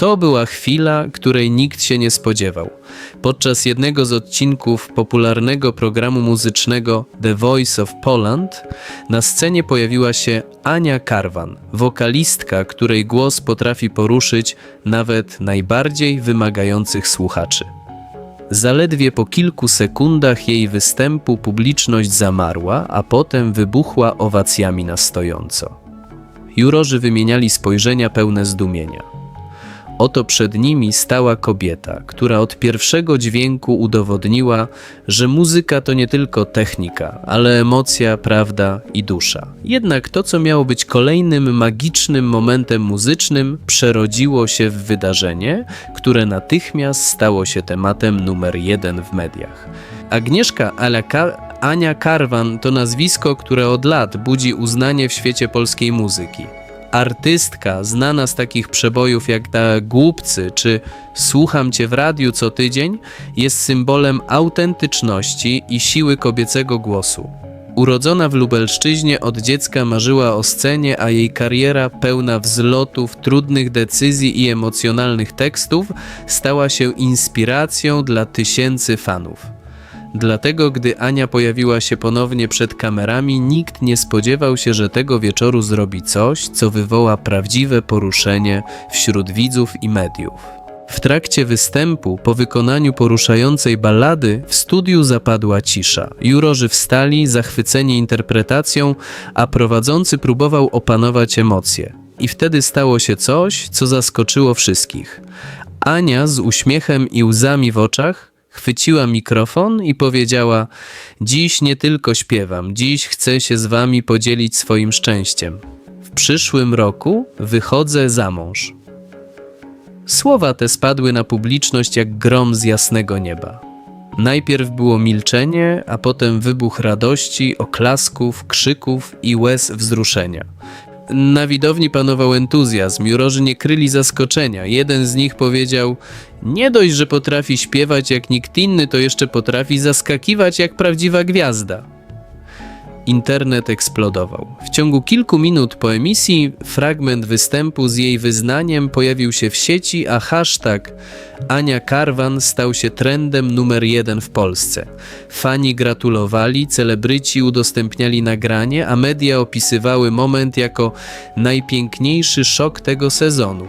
To była chwila, której nikt się nie spodziewał. Podczas jednego z odcinków popularnego programu muzycznego The Voice of Poland na scenie pojawiła się Ania Karwan, wokalistka, której głos potrafi poruszyć nawet najbardziej wymagających słuchaczy. Zaledwie po kilku sekundach jej występu publiczność zamarła, a potem wybuchła owacjami na stojąco. Jurorzy wymieniali spojrzenia pełne zdumienia. Oto przed nimi stała kobieta, która od pierwszego dźwięku udowodniła, że muzyka to nie tylko technika, ale emocja, prawda i dusza. Jednak to, co miało być kolejnym magicznym momentem muzycznym, przerodziło się w wydarzenie, które natychmiast stało się tematem numer jeden w mediach. Agnieszka Alaka Ania Karwan to nazwisko, które od lat budzi uznanie w świecie polskiej muzyki artystka znana z takich przebojów jak ta Głupcy czy Słucham Cię w radiu co tydzień jest symbolem autentyczności i siły kobiecego głosu. Urodzona w Lubelszczyźnie od dziecka marzyła o scenie, a jej kariera pełna wzlotów, trudnych decyzji i emocjonalnych tekstów stała się inspiracją dla tysięcy fanów. Dlatego, gdy Ania pojawiła się ponownie przed kamerami, nikt nie spodziewał się, że tego wieczoru zrobi coś, co wywoła prawdziwe poruszenie wśród widzów i mediów. W trakcie występu, po wykonaniu poruszającej ballady, w studiu zapadła cisza. Jurorzy wstali, zachwyceni interpretacją, a prowadzący próbował opanować emocje. I wtedy stało się coś, co zaskoczyło wszystkich. Ania z uśmiechem i łzami w oczach chwyciła mikrofon i powiedziała: Dziś nie tylko śpiewam, dziś chcę się z wami podzielić swoim szczęściem. W przyszłym roku wychodzę za mąż. Słowa te spadły na publiczność jak grom z jasnego nieba. Najpierw było milczenie, a potem wybuch radości, oklasków, krzyków i łez wzruszenia. Na widowni panował entuzjazm, jurorzy nie kryli zaskoczenia. Jeden z nich powiedział: Nie dość, że potrafi śpiewać jak nikt inny, to jeszcze potrafi zaskakiwać jak prawdziwa gwiazda. Internet eksplodował. W ciągu kilku minut po emisji fragment występu z jej wyznaniem pojawił się w sieci, a hashtag Ania Karwan stał się trendem numer jeden w Polsce. Fani gratulowali, celebryci udostępniali nagranie, a media opisywały moment jako najpiękniejszy szok tego sezonu.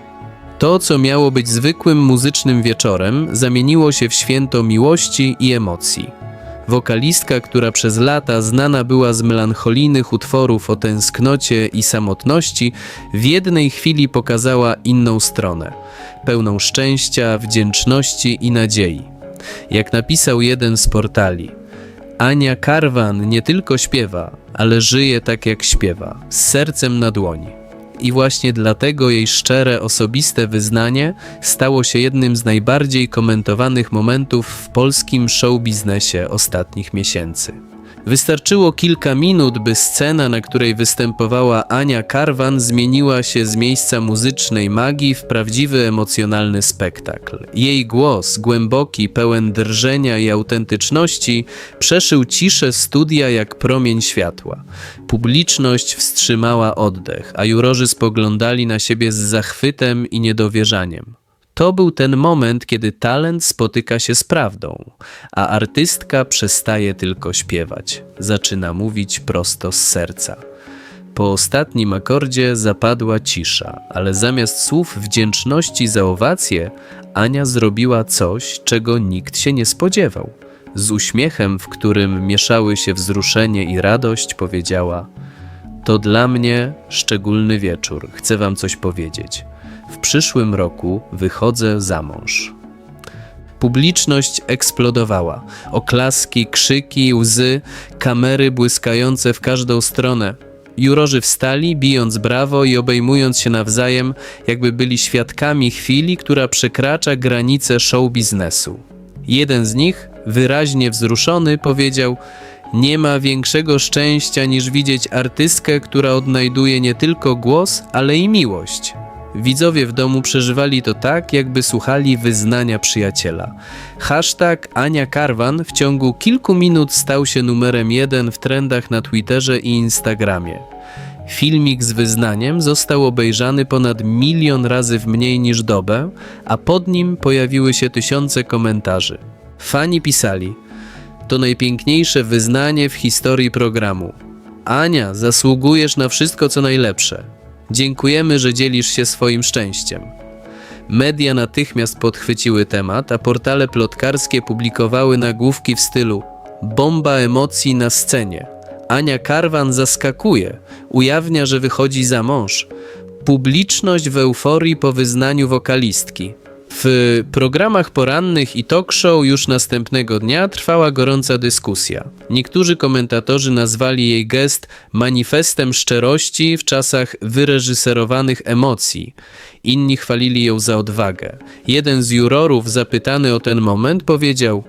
To, co miało być zwykłym muzycznym wieczorem, zamieniło się w święto miłości i emocji. Wokalistka, która przez lata znana była z melancholijnych utworów o tęsknocie i samotności, w jednej chwili pokazała inną stronę, pełną szczęścia, wdzięczności i nadziei. Jak napisał jeden z portali, Ania Karwan nie tylko śpiewa, ale żyje tak jak śpiewa, z sercem na dłoni i właśnie dlatego jej szczere, osobiste wyznanie stało się jednym z najbardziej komentowanych momentów w polskim show biznesie ostatnich miesięcy. Wystarczyło kilka minut, by scena, na której występowała Ania Karwan, zmieniła się z miejsca muzycznej magii w prawdziwy emocjonalny spektakl. Jej głos, głęboki, pełen drżenia i autentyczności, przeszył ciszę studia jak promień światła. Publiczność wstrzymała oddech, a jurorzy spoglądali na siebie z zachwytem i niedowierzaniem. To był ten moment, kiedy talent spotyka się z prawdą, a artystka przestaje tylko śpiewać, zaczyna mówić prosto z serca. Po ostatnim akordzie zapadła cisza, ale zamiast słów wdzięczności za owację, Ania zrobiła coś, czego nikt się nie spodziewał. Z uśmiechem, w którym mieszały się wzruszenie i radość, powiedziała: To dla mnie szczególny wieczór, chcę Wam coś powiedzieć. W przyszłym roku wychodzę za mąż. Publiczność eksplodowała. Oklaski, krzyki, łzy, kamery błyskające w każdą stronę. Jurorzy wstali, bijąc brawo i obejmując się nawzajem, jakby byli świadkami chwili, która przekracza granice show biznesu. Jeden z nich, wyraźnie wzruszony, powiedział: Nie ma większego szczęścia niż widzieć artystkę, która odnajduje nie tylko głos, ale i miłość. Widzowie w domu przeżywali to tak, jakby słuchali wyznania przyjaciela. Hashtag Ania Karwan w ciągu kilku minut stał się numerem jeden w trendach na Twitterze i Instagramie. Filmik z wyznaniem został obejrzany ponad milion razy w mniej niż dobę, a pod nim pojawiły się tysiące komentarzy. Fani pisali: To najpiękniejsze wyznanie w historii programu. Ania, zasługujesz na wszystko co najlepsze. Dziękujemy, że dzielisz się swoim szczęściem. Media natychmiast podchwyciły temat, a portale plotkarskie publikowały nagłówki w stylu Bomba emocji na scenie. Ania Karwan zaskakuje, ujawnia, że wychodzi za mąż. Publiczność w euforii po wyznaniu wokalistki. W programach porannych i talk show już następnego dnia trwała gorąca dyskusja. Niektórzy komentatorzy nazwali jej gest manifestem szczerości w czasach wyreżyserowanych emocji. Inni chwalili ją za odwagę. Jeden z jurorów zapytany o ten moment powiedział: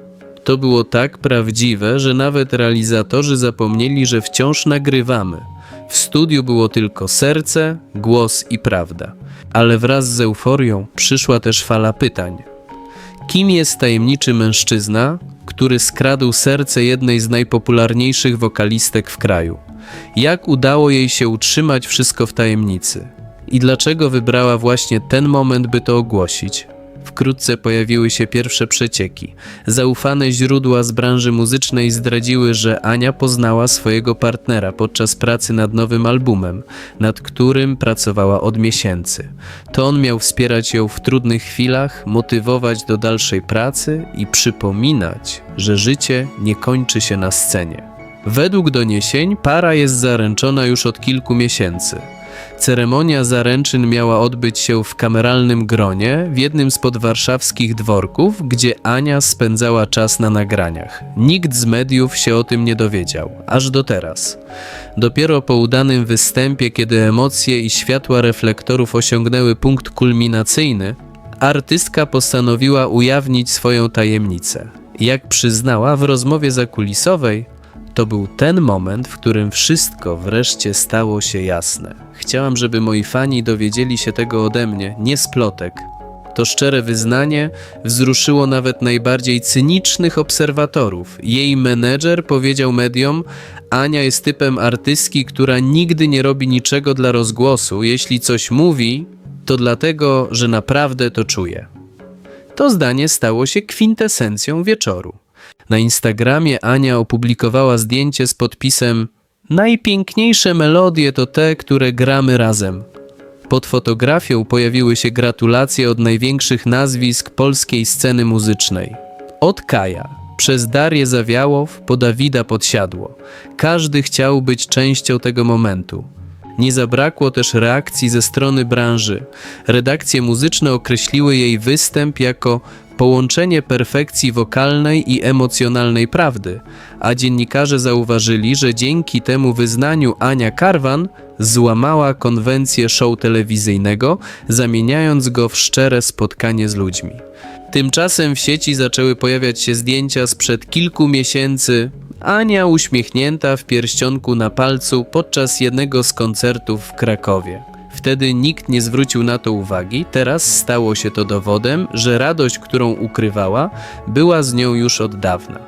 To było tak prawdziwe, że nawet realizatorzy zapomnieli, że wciąż nagrywamy. W studiu było tylko serce, głos i prawda. Ale wraz z euforią przyszła też fala pytań. Kim jest tajemniczy mężczyzna, który skradł serce jednej z najpopularniejszych wokalistek w kraju? Jak udało jej się utrzymać wszystko w tajemnicy? I dlaczego wybrała właśnie ten moment, by to ogłosić? Wkrótce pojawiły się pierwsze przecieki. Zaufane źródła z branży muzycznej zdradziły, że Ania poznała swojego partnera podczas pracy nad nowym albumem, nad którym pracowała od miesięcy. To on miał wspierać ją w trudnych chwilach, motywować do dalszej pracy i przypominać, że życie nie kończy się na scenie. Według doniesień para jest zaręczona już od kilku miesięcy. Ceremonia zaręczyn miała odbyć się w kameralnym gronie w jednym z podwarszawskich dworków, gdzie Ania spędzała czas na nagraniach. Nikt z mediów się o tym nie dowiedział, aż do teraz. Dopiero po udanym występie, kiedy emocje i światła reflektorów osiągnęły punkt kulminacyjny, artystka postanowiła ujawnić swoją tajemnicę. Jak przyznała w rozmowie zakulisowej, to był ten moment, w którym wszystko wreszcie stało się jasne. Chciałam, żeby moi fani dowiedzieli się tego ode mnie, nie z plotek. To szczere wyznanie wzruszyło nawet najbardziej cynicznych obserwatorów. Jej menedżer powiedział mediom: Ania jest typem artystki, która nigdy nie robi niczego dla rozgłosu. Jeśli coś mówi, to dlatego, że naprawdę to czuje. To zdanie stało się kwintesencją wieczoru. Na Instagramie Ania opublikowała zdjęcie z podpisem Najpiękniejsze melodie to te, które gramy razem. Pod fotografią pojawiły się gratulacje od największych nazwisk polskiej sceny muzycznej. Od Kaja, przez Darię Zawiałow po Dawida Podsiadło. Każdy chciał być częścią tego momentu. Nie zabrakło też reakcji ze strony branży. Redakcje muzyczne określiły jej występ jako połączenie perfekcji wokalnej i emocjonalnej prawdy, a dziennikarze zauważyli, że dzięki temu wyznaniu Ania Karwan złamała konwencję show telewizyjnego, zamieniając go w szczere spotkanie z ludźmi. Tymczasem w sieci zaczęły pojawiać się zdjęcia sprzed kilku miesięcy. Ania uśmiechnięta w pierścionku na palcu podczas jednego z koncertów w Krakowie. Wtedy nikt nie zwrócił na to uwagi, teraz stało się to dowodem, że radość, którą ukrywała, była z nią już od dawna.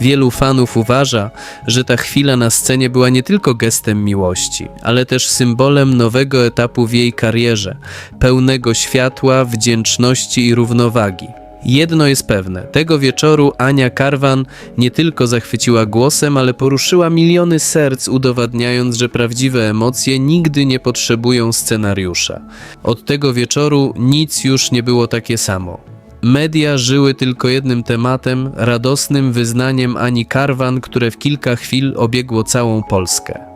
Wielu fanów uważa, że ta chwila na scenie była nie tylko gestem miłości, ale też symbolem nowego etapu w jej karierze, pełnego światła, wdzięczności i równowagi. Jedno jest pewne, tego wieczoru Ania Karwan nie tylko zachwyciła głosem, ale poruszyła miliony serc, udowadniając, że prawdziwe emocje nigdy nie potrzebują scenariusza. Od tego wieczoru nic już nie było takie samo. Media żyły tylko jednym tematem, radosnym wyznaniem Ani Karwan, które w kilka chwil obiegło całą Polskę.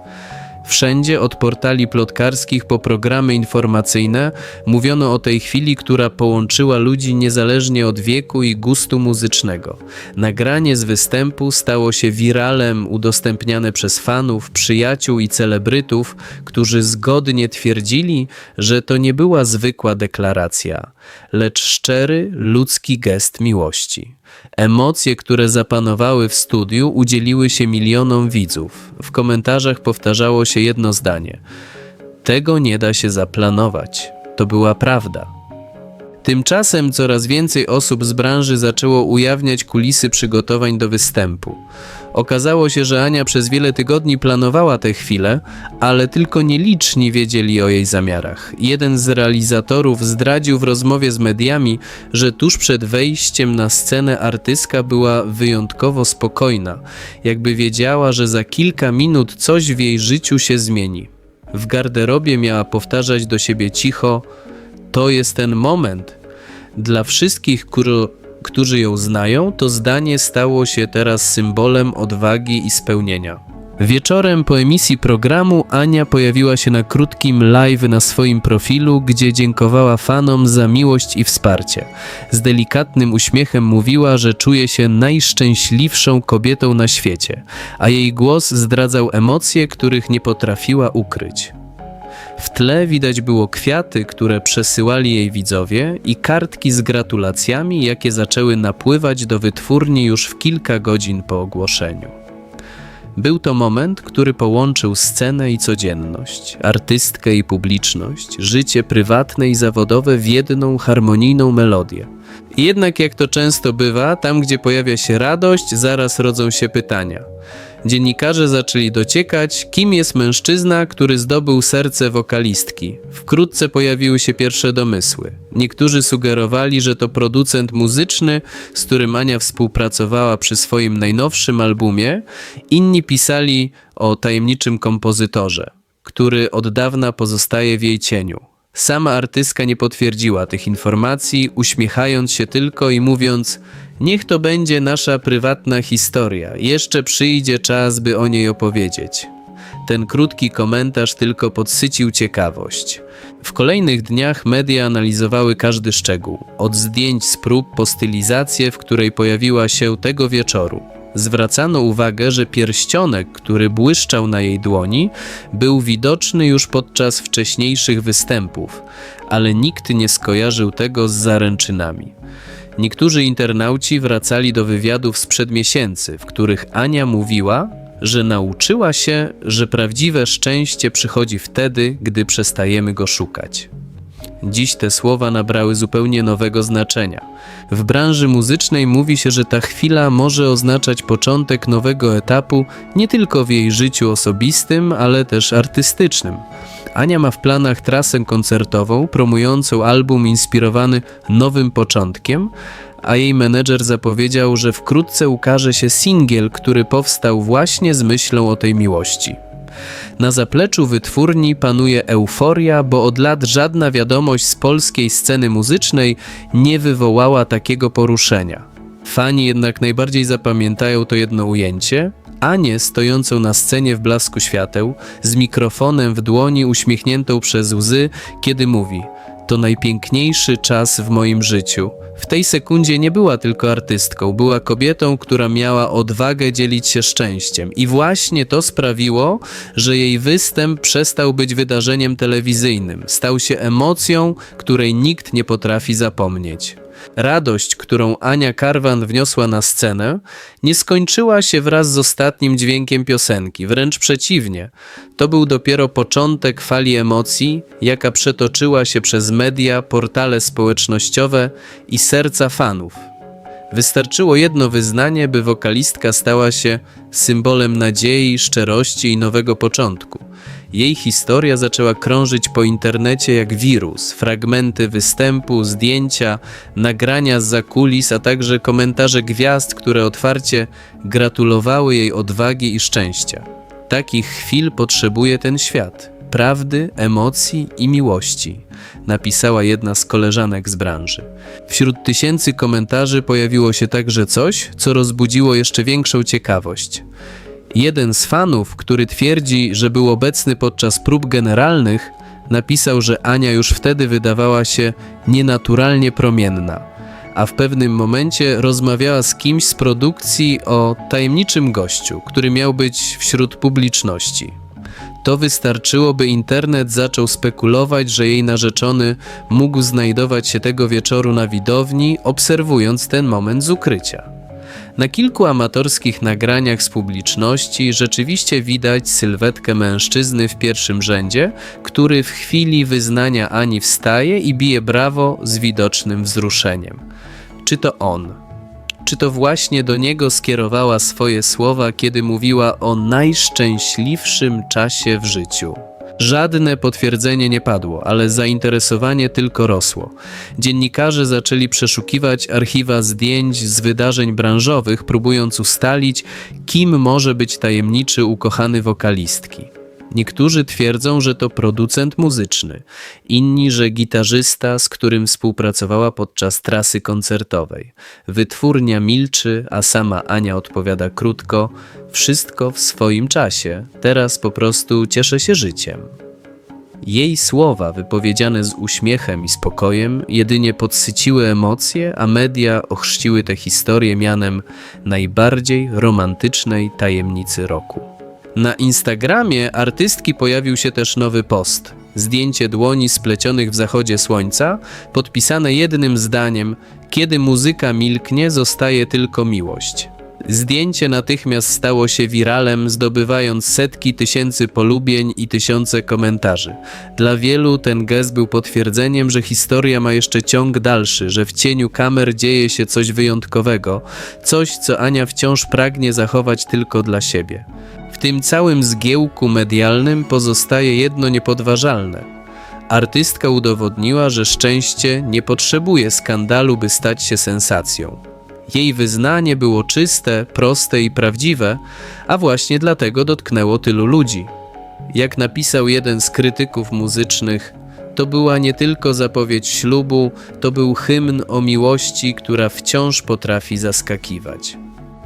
Wszędzie od portali plotkarskich po programy informacyjne mówiono o tej chwili, która połączyła ludzi niezależnie od wieku i gustu muzycznego. Nagranie z występu stało się wiralem udostępniane przez fanów, przyjaciół i celebrytów, którzy zgodnie twierdzili, że to nie była zwykła deklaracja, lecz szczery, ludzki gest miłości. Emocje, które zapanowały w studiu, udzieliły się milionom widzów. W komentarzach powtarzało się jedno zdanie: Tego nie da się zaplanować. To była prawda. Tymczasem coraz więcej osób z branży zaczęło ujawniać kulisy przygotowań do występu. Okazało się, że Ania przez wiele tygodni planowała tę chwilę, ale tylko nieliczni wiedzieli o jej zamiarach. Jeden z realizatorów zdradził w rozmowie z mediami, że tuż przed wejściem na scenę artystka była wyjątkowo spokojna, jakby wiedziała, że za kilka minut coś w jej życiu się zmieni. W garderobie miała powtarzać do siebie cicho: To jest ten moment. Dla wszystkich, którzy ją znają, to zdanie stało się teraz symbolem odwagi i spełnienia. Wieczorem po emisji programu Ania pojawiła się na krótkim live na swoim profilu, gdzie dziękowała fanom za miłość i wsparcie. Z delikatnym uśmiechem mówiła, że czuje się najszczęśliwszą kobietą na świecie, a jej głos zdradzał emocje, których nie potrafiła ukryć. W tle widać było kwiaty, które przesyłali jej widzowie i kartki z gratulacjami, jakie zaczęły napływać do wytwórni już w kilka godzin po ogłoszeniu. Był to moment, który połączył scenę i codzienność, artystkę i publiczność, życie prywatne i zawodowe w jedną harmonijną melodię. Jednak jak to często bywa, tam gdzie pojawia się radość, zaraz rodzą się pytania. Dziennikarze zaczęli dociekać, kim jest mężczyzna, który zdobył serce wokalistki. Wkrótce pojawiły się pierwsze domysły. Niektórzy sugerowali, że to producent muzyczny, z którym Ania współpracowała przy swoim najnowszym albumie. Inni pisali o tajemniczym kompozytorze, który od dawna pozostaje w jej cieniu. Sama artystka nie potwierdziła tych informacji, uśmiechając się tylko i mówiąc: Niech to będzie nasza prywatna historia, jeszcze przyjdzie czas, by o niej opowiedzieć. Ten krótki komentarz tylko podsycił ciekawość. W kolejnych dniach media analizowały każdy szczegół, od zdjęć z prób po stylizację, w której pojawiła się tego wieczoru. Zwracano uwagę, że pierścionek, który błyszczał na jej dłoni, był widoczny już podczas wcześniejszych występów, ale nikt nie skojarzył tego z zaręczynami. Niektórzy internauci wracali do wywiadów sprzed miesięcy, w których Ania mówiła, że nauczyła się, że prawdziwe szczęście przychodzi wtedy, gdy przestajemy go szukać. Dziś te słowa nabrały zupełnie nowego znaczenia. W branży muzycznej mówi się, że ta chwila może oznaczać początek nowego etapu nie tylko w jej życiu osobistym, ale też artystycznym. Ania ma w planach trasę koncertową promującą album inspirowany nowym początkiem, a jej menedżer zapowiedział, że wkrótce ukaże się singiel, który powstał właśnie z myślą o tej miłości. Na zapleczu wytwórni panuje euforia, bo od lat żadna wiadomość z polskiej sceny muzycznej nie wywołała takiego poruszenia. Fani jednak najbardziej zapamiętają to jedno ujęcie, Anię stojącą na scenie w blasku świateł, z mikrofonem w dłoni uśmiechniętą przez łzy, kiedy mówi: To najpiękniejszy czas w moim życiu. W tej sekundzie nie była tylko artystką, była kobietą, która miała odwagę dzielić się szczęściem. I właśnie to sprawiło, że jej występ przestał być wydarzeniem telewizyjnym, stał się emocją, której nikt nie potrafi zapomnieć. Radość, którą Ania Karwan wniosła na scenę, nie skończyła się wraz z ostatnim dźwiękiem piosenki, wręcz przeciwnie. To był dopiero początek fali emocji, jaka przetoczyła się przez media, portale społecznościowe i serca fanów. Wystarczyło jedno wyznanie, by wokalistka stała się symbolem nadziei, szczerości i nowego początku. Jej historia zaczęła krążyć po internecie jak wirus. Fragmenty występu, zdjęcia, nagrania z zakulis, a także komentarze gwiazd, które otwarcie gratulowały jej odwagi i szczęścia. Takich chwil potrzebuje ten świat prawdy, emocji i miłości, napisała jedna z koleżanek z branży. Wśród tysięcy komentarzy pojawiło się także coś, co rozbudziło jeszcze większą ciekawość. Jeden z fanów, który twierdzi, że był obecny podczas prób generalnych, napisał, że Ania już wtedy wydawała się nienaturalnie promienna, a w pewnym momencie rozmawiała z kimś z produkcji o tajemniczym gościu, który miał być wśród publiczności. To wystarczyło, by internet zaczął spekulować, że jej narzeczony mógł znajdować się tego wieczoru na widowni, obserwując ten moment z ukrycia. Na kilku amatorskich nagraniach z publiczności rzeczywiście widać sylwetkę mężczyzny w pierwszym rzędzie, który w chwili wyznania Ani wstaje i bije brawo z widocznym wzruszeniem. Czy to on? Czy to właśnie do niego skierowała swoje słowa, kiedy mówiła o najszczęśliwszym czasie w życiu? Żadne potwierdzenie nie padło, ale zainteresowanie tylko rosło. Dziennikarze zaczęli przeszukiwać archiwa zdjęć z wydarzeń branżowych, próbując ustalić, kim może być tajemniczy ukochany wokalistki. Niektórzy twierdzą, że to producent muzyczny, inni, że gitarzysta, z którym współpracowała podczas trasy koncertowej. Wytwórnia milczy, a sama Ania odpowiada krótko: Wszystko w swoim czasie, teraz po prostu cieszę się życiem. Jej słowa, wypowiedziane z uśmiechem i spokojem, jedynie podsyciły emocje, a media ochrzciły tę historię mianem najbardziej romantycznej tajemnicy roku. Na Instagramie artystki pojawił się też nowy post. Zdjęcie dłoni splecionych w zachodzie słońca, podpisane jednym zdaniem: Kiedy muzyka milknie, zostaje tylko miłość. Zdjęcie natychmiast stało się wiralem, zdobywając setki tysięcy polubień i tysiące komentarzy. Dla wielu ten gest był potwierdzeniem, że historia ma jeszcze ciąg dalszy, że w cieniu kamer dzieje się coś wyjątkowego, coś, co Ania wciąż pragnie zachować tylko dla siebie. W tym całym zgiełku medialnym pozostaje jedno niepodważalne. Artystka udowodniła, że szczęście nie potrzebuje skandalu, by stać się sensacją. Jej wyznanie było czyste, proste i prawdziwe, a właśnie dlatego dotknęło tylu ludzi. Jak napisał jeden z krytyków muzycznych, to była nie tylko zapowiedź ślubu, to był hymn o miłości, która wciąż potrafi zaskakiwać.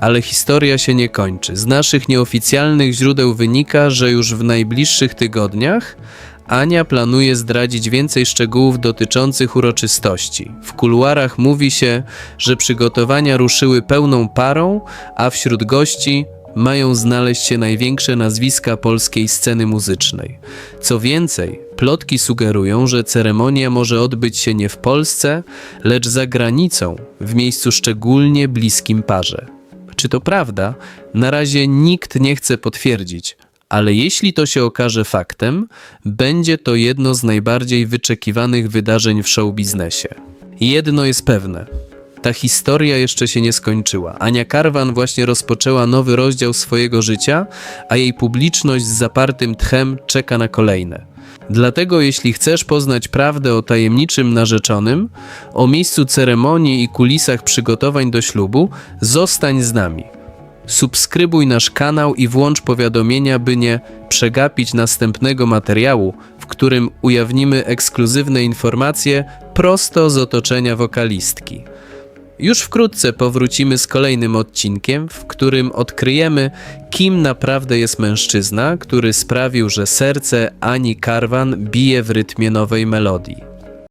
Ale historia się nie kończy. Z naszych nieoficjalnych źródeł wynika, że już w najbliższych tygodniach Ania planuje zdradzić więcej szczegółów dotyczących uroczystości. W kuluarach mówi się, że przygotowania ruszyły pełną parą, a wśród gości mają znaleźć się największe nazwiska polskiej sceny muzycznej. Co więcej, plotki sugerują, że ceremonia może odbyć się nie w Polsce, lecz za granicą, w miejscu szczególnie bliskim parze. Czy to prawda? Na razie nikt nie chce potwierdzić, ale jeśli to się okaże faktem, będzie to jedno z najbardziej wyczekiwanych wydarzeń w showbiznesie. Jedno jest pewne. Ta historia jeszcze się nie skończyła. Ania Karwan właśnie rozpoczęła nowy rozdział swojego życia, a jej publiczność z zapartym tchem czeka na kolejne. Dlatego, jeśli chcesz poznać prawdę o tajemniczym narzeczonym, o miejscu ceremonii i kulisach przygotowań do ślubu, zostań z nami. Subskrybuj nasz kanał i włącz powiadomienia, by nie przegapić następnego materiału, w którym ujawnimy ekskluzywne informacje prosto z otoczenia wokalistki. Już wkrótce powrócimy z kolejnym odcinkiem, w którym odkryjemy, kim naprawdę jest mężczyzna, który sprawił, że serce Ani Karwan bije w rytmie nowej melodii.